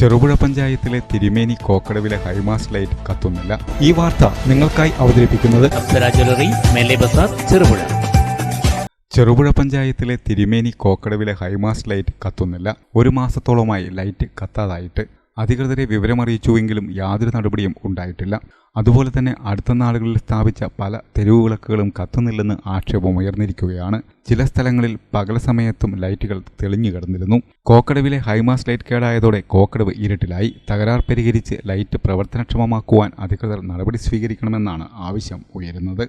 ചെറുപുഴ പഞ്ചായത്തിലെ തിരുമേനി കോക്കടവിലെ high mast light കത്തുന്നില്ല. ഈ വാർത്ത നിങ്ങൾക്കായി അവതരിപ്പിക്കുന്നത് ചെറുപുഴ. ചെറുപുഴ പഞ്ചായത്തിലെ തിരുമേനി കോക്കടവിലെ ഹൈമാസ് ലൈറ്റ് കത്തുന്നില്ല. ഒരു മാസത്തോളമായി ലൈറ്റ് കത്താതായിട്ട്. അധികൃതരെ വിവരമറിയിച്ചുവെങ്കിലും യാതൊരു നടപടിയും ഉണ്ടായിട്ടില്ല. അതുപോലെ തന്നെ അടുത്ത നാളുകളിൽ സ്ഥാപിച്ച പല തെരുവു വിളക്കുകളും കത്തുന്നില്ലെന്ന് ആക്ഷേപമുയർന്നിരിക്കുകയാണ് ചില സ്ഥലങ്ങളിൽ പകൽ സമയത്തും ലൈറ്റുകൾ തെളിഞ്ഞു കിടന്നിരുന്നു. കോക്കടവിലെ ഹൈമാസ് ലൈറ്റ് കേടായതോടെ കോക്കടവ് ഇരുട്ടിലായി. തകരാർ പരിഹരിച്ച് ലൈറ്റ് പ്രവർത്തനക്ഷമമാക്കുവാൻ അധികൃതർ നടപടി സ്വീകരിക്കണമെന്നാണ് ആവശ്യം ഉയരുന്നത്.